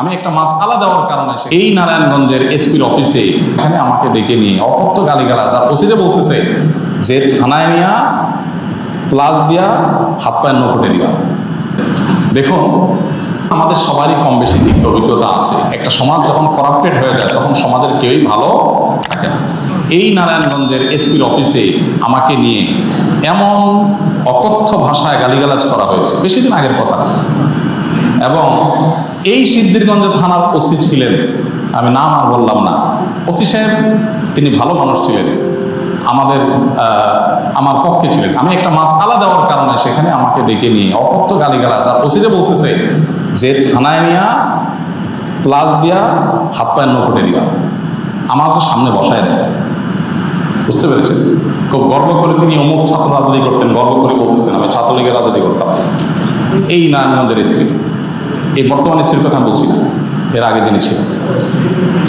আমি একটা মাসালা দেওয়ার কারণে এই নারায়ণগঞ্জের এসপির অফিসে এখানে আমাকে ডেকে নিয়ে অকথ্য গালিগালাজ আর ওসিরে বলতেছে যে থানায় নিয়া প্লাস দিয়া, হাত পায়ের নকটে দিবা। দেখুন, আমাদের সবারই কম বেশি তিক্ত অভিজ্ঞতা আছে। একটা সমাজ যখন করাপ্টেড হয়ে যায়, তখন সমাজের কেউই ভালো থাকে না। এই নারায়ণগঞ্জের এসপির অফিসে আমাকে নিয়ে এমন অকথ্য ভাষায় গালিগালাজ করা হয়েছে বেশি দিন আগের কথা। এবং এই সিদ্ধিরগঞ্জ থানার ওসি ছিলেন। আমি নাম আর বললাম না। ওসি সাহেব, তিনি ভালো মানুষ ছিলেন। আমাদের আমার পক্ষে ছিলেন। আমি একটা মাসালা দেওয়ার কারণে সেখানে আমাকে ডেকে নিয়ে অকথ্য গালিগালাজ আর ওসিরে বলতেছে যে, থানায় নিয়া প্লাস দিয়া, হাত পায়ের নকুটে দিবা। আমাকে সামনে বসায় দেয়। বুঝতে পেরেছেন? খুব গর্ব করে তিনি অমুক ছাত্র রাজনীতি করতেন, গর্ব করে বলতেছেন, আমি ছাত্রলীগের রাজনীতি করতাম। এই নারায়ণগঞ্জের এসপি। এই বর্তমান এসপির কথা বলছি না, এর আগে যিনি ছিল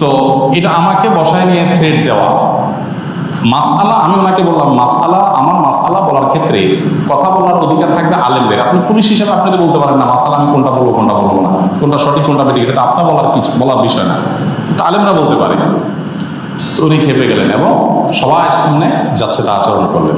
তো এটা আমাকে বসায় নিয়ে থ্রেড দেওয়া। মাসআলা, আমি ওনাকে বললাম, মাসআলা, আমার মাসআলা বলার ক্ষেত্রে কথা বলার অধিকার থাকবে আলেমদের। আপনি পুলিশ হিসাবে আপনি তো বলতে পারেন না, মাসআলা আমি কোনটা বলব কোনটা বলব না। কোনটা সঠিক, কোনটা বেঠিক, এটা আপনার বলার কিছু, বলার বিষয় না। তো আলেমরা বলতে পারে। তো উনি খেপে গেলেন এবং সবার সামনে যাচ্ছে তা আচরণ করলেন।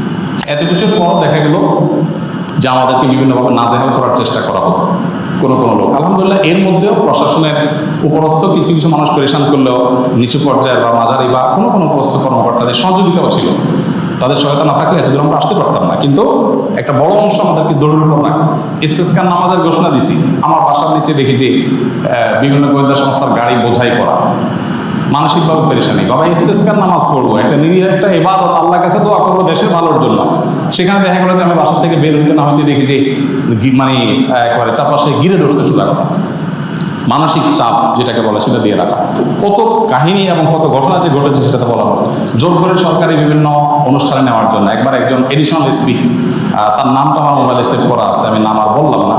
এত কিছুর পর দেখা গেল যে আমাদেরকে বিভিন্নভাবে নাজেহাল করার চেষ্টা করা হতো, কোনো কোনো লোক। আলহামদুলিল্লাহ, এর মধ্যেও প্রশাসনের উপরস্থ কিছু কিছু মানুষ পরেশান করলেও নিচু পর্যায়ের বা মাঝারি বা কোনো কোনো উপরস্থ কর্মকর্তাদের সহযোগিতাও ছিল। তাদের সহায়তা না থাকলে এতদূর আমরা আসতে পারতাম না। কিন্তু একটা বড় অংশ আমাদেরকে দৌড়ের উপর রাখতো ইস্তেস্কার নামাজের ঘোষণা দিছি। আমার বাসার নিচে দেখি যে বিভিন্ন গোয়েন্দা সংস্থার গাড়ি বোঝাই করা। মানসিকভাবে পেরেশানি। বাবা, ইস্তেস্কার নামাজ পড়ব, একটা নিরীহ, একটা এবাদত আল্লাহ কাছে দোয়া করব দেশের ভালোর জন্য। সেখানে দেখা গেলো যে আমি বাসা থেকে বের হইতে না হইতে দেখি যে মানে একবারে চারপাশে গিরে ধরছে সোজা কথা। মানসিক চাপ যেটাকে বলে সেটা দিয়ে রাখা। কত কাহিনী এবং কত ঘটনা যে ঘটেছে সেটাতে বলা হলো জোর করে সরকারি বিভিন্ন অনুষ্ঠানে নেওয়ার জন্য একবার একজন এডিশনাল এসপি তার নামটা আমার মোবাইলে সেভ করা আছে, আমি নাম আর বললাম না।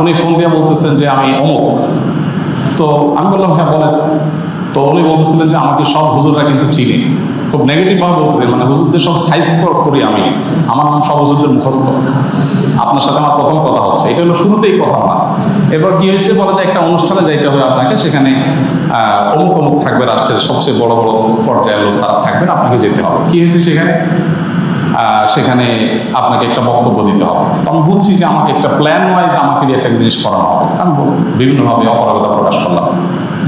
উনি ফোন দিয়ে বলতেছেন যে আমি অমুক। তো আমি বললাম হ্যাঁ বলেন। তো উনি বলতেছিলেন যে আমাকে সব হুজুররা কিন্তু চিনে। খুব নেগেটিভ ভাবে বলতেছে মানে হুজুরদের সব সাইজ করি আমি। আমার নাম সব হুজুরদের মুখস্থ। আপনার সাথে আমার প্রথম কথা হচ্ছে। এটা হলো শুরুতেই কথা না এবার কি হয়েছে? বলে যে একটা অনুষ্ঠানে যাইতে হবে আপনাকে। সেখানে অমুক অমুক থাকবে রাষ্ট্রের সবচেয়ে বড় বড় পর্যায়ের লোক তারা থাকবেন, আপনাকে যেতে হবে। কি হয়েছে সেখানে? সেখানে আপনাকে একটা বক্তব্য দিতে হবে। তো আমি বুঝছি যে আমাকে একটা প্ল্যান ওয়াইজ আমাকে দিয়ে একটা জিনিস করানো হবে। আমি বিভিন্নভাবে অপারগতা প্রকাশ করলাম।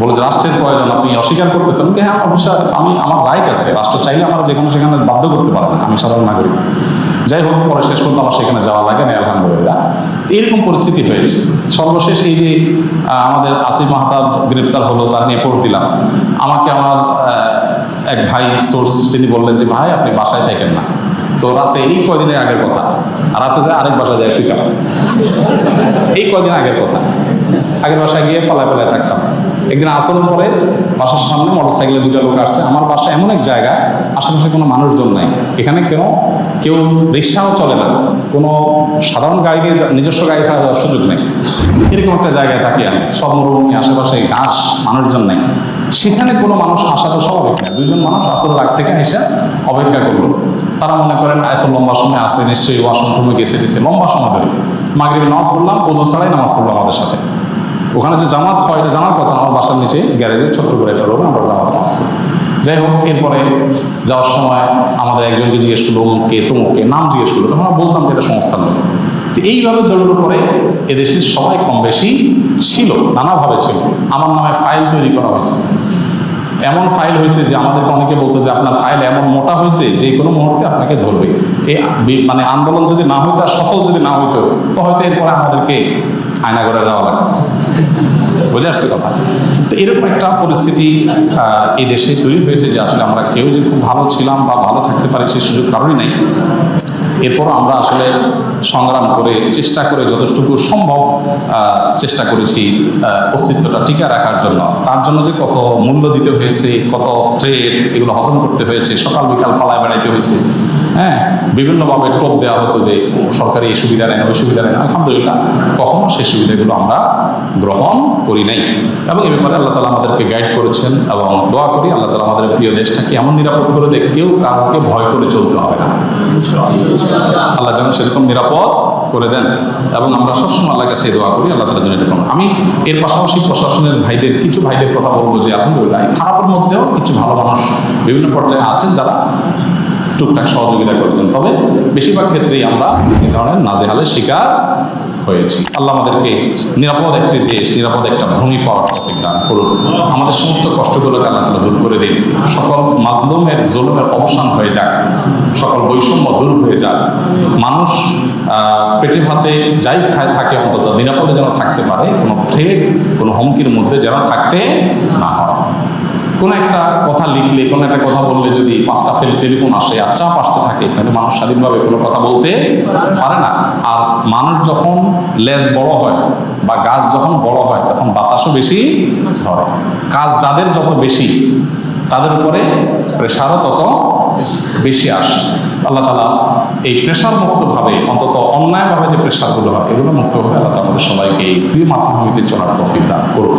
বলে যে রাষ্ট্রের প্রয়োজন, আপনি অস্বীকার করতেছেন। হ্যাঁ অবশ্যই, আমি, আমার রাইট আছে। রাষ্ট্র চাইলে আমার যেখানে সেখানে বাধ্য করতে পারবে আমি সাধারণ নাগরিক। যাই হোক, পরে শেষ পর্যন্ত আমার সেখানে যাওয়া লাগে না আলহামদুলিল্লাহ। এরকম পরিস্থিতি হয়েছে। সর্বশেষ এই যে আমাদের আসিফ মাহতাব গ্রেপ্তার হলো, তার নিয়ে পড় দিলাম। আমাকে আমার এক ভাই সোর্স তিনি বললেন যে, ভাই, আপনি বাসায় থাকেন না। তো রাতে এই কয়দিনের আগের কথা। রাতে যায় আরেক বাসায় যায় শিকার এই কয়দিন আগের কথা। আগের বাসায় গিয়ে পালায় পালায় থাকতাম। একদিন আসরের পরে বাসার সামনে মোটর সাইকেলে দুটো লোক আসছে। আমার বাসা এমন এক জায়গা, আশেপাশে কোনো মানুষজন নাই। এখানে কেন? কেউ রিক্সাও চলে না। কোনো সাধারণ গাড়ি দিয়ে নিজস্ব গাড়ি ছাড়া যাওয়ার সুযোগ নেই। এরকম একটা জায়গায় থাকি আমি। সব মরুভূমি আশেপাশে ঘাস, মানুষজন নেই। সেখানে কোনো মানুষ আসা তো স্বাভাবিক না। দুজন মানুষ আসরের আগ থেকে এসে অপেক্ষা করল। তারা মনে করেন, এত লম্বা সময় আসে নিশ্চয়ই ওয়াশরুমে গেছে গেছে। লম্বা সময় ধরে। মাগরিব নামাজ পড়লাম ওজো ছাড়াই নামাজ পড়ল আমাদের সাথে। ওখানে যে জামাত হয়, এটা জানার কথা আমার বাসার নিচে গ্যারেজের ছোট্ট করে একটা রোগ আমরা জামাত যাই হোক, এরপরে যাওয়ার সময় আমাদের একজনকে জিজ্ঞেস করল অমুককে তমুককে নাম জিজ্ঞেস করল, তখন আমরা বুঝলাম যে এটা সংস্থার লোক তো এইভাবে দৌড়ের উপরে এদেশের সবাই কম বেশি ছিল, নানাভাবে ছিল। আমার নামে ফাইল তৈরি করা হয়েছে। এমন ফাইল হয়েছে যে আমাদেরকে অনেকে বলতো যে আপনার ফাইল এমন মোটা হয়েছে, যে কোনো মুহূর্তে আপনাকে ধরবে। এই মানে আন্দোলন যদি না হইতো আর সফল যদি না হইতো, তো হয়তো এরপরে আমাদেরকে আয়না করে যাওয়া লাগতো। বুঝে আসছে কথা? তো এরকম একটা পরিস্থিতি এই দেশে তৈরি হয়েছে যে আসলে আমরা কেউ যে খুব ভালো ছিলাম বা ভালো থাকতে পারি সেই সুযোগ কারোরই নেই। এরপর আমরা আসলে সংগ্রাম করে, চেষ্টা করে যতটুকু সম্ভব চেষ্টা করেছি অস্তিত্বটা টিকে রাখার জন্য। তার জন্য যে কত মূল্য দিতে হয়েছে, কত থ্রেড এগুলো হজম করতে হয়েছে, সকাল বিকাল পালায় বেড়াইতে হয়েছে হ্যাঁ বিভিন্নভাবে টোপ দেওয়া হতো যে সরকারি এই সুবিধা নেন ওই সুবিধা নেন আলহামদুলিল্লাহ, কখনো সেই সুবিধাগুলো আমরা গ্রহণ করি নাই। এবং এ ব্যাপারে আল্লাহ তালা আমাদেরকে গাইড করেছেন এবং দোয়া করি, আল্লাহ তালা আমাদের প্রিয় দেশটাকে এমন নিরাপদ করে দেয় কেউ কাউকে ভয় করে চলতে হবে না। আল্লাহ যেন সেরকম নিরাপদ করে দেন। এবং আমরা সবসময় আল্লাহ কাছে দোয়া করি, আল্লাহ তালা যেন এরকম। আমি এর পাশাপাশি প্রশাসনের ভাইদের, কিছু ভাইদের কথা বলব যে, আলহামদুলিল্লাহ খারাপের মধ্যেও কিছু ভালো মানুষ বিভিন্ন পর্যায়ে আছেন যারা টুকটাক সহযোগিতা করতেন। তবে বেশিরভাগ ক্ষেত্রেই আমরা এই ধরনের নাজেহালের শিকার হয়েছি। আল্লাহ আমাদেরকে নিরাপদ একটি দেশ, নিরাপদ একটা ভূমি পাওয়ার দান করুন। আমাদের সমস্ত কষ্টগুলোকে আল্লাহ তালা দূর করে দিন। সকল মাজলুমের জুলুমের অবসান হয়ে যাক, সকল বৈষম্য দূর হয়ে যাক। মানুষ পেটে ভাতে যাই খায় থাকে, অন্তত নিরাপদে যেন থাকতে পারে, কোনো থ্রেড কোনো হুমকির মধ্যে যেন থাকতে না হয়। কোনো একটা কথা লিখলে, কোনো একটা কথা বললে যদি পাঁচটা ফেল টেলিফোন আসে আর চাপ আসতে থাকে, তাহলে মানুষ স্বাধীনভাবে কোনো কথা বলতে পারে না। আর মানুষ যখন লেজ বড় হয় বা গাছ যখন বড় হয়, তখন বাতাসও বেশি হয় কাজ যাদের যত বেশি, তাদের উপরে প্রেশারও তত বেশি আসে। আল্লাহ তালা এই প্রেশার মুক্তভাবে অন্তত অন্যায়ভাবে যে প্রেশারগুলো হয়, এগুলো মুক্তভাবে আল্লাহ তালা আমাদের সবাইকে এই প্রিয় মাতৃভূমিতে চলার তফিক দান করুন।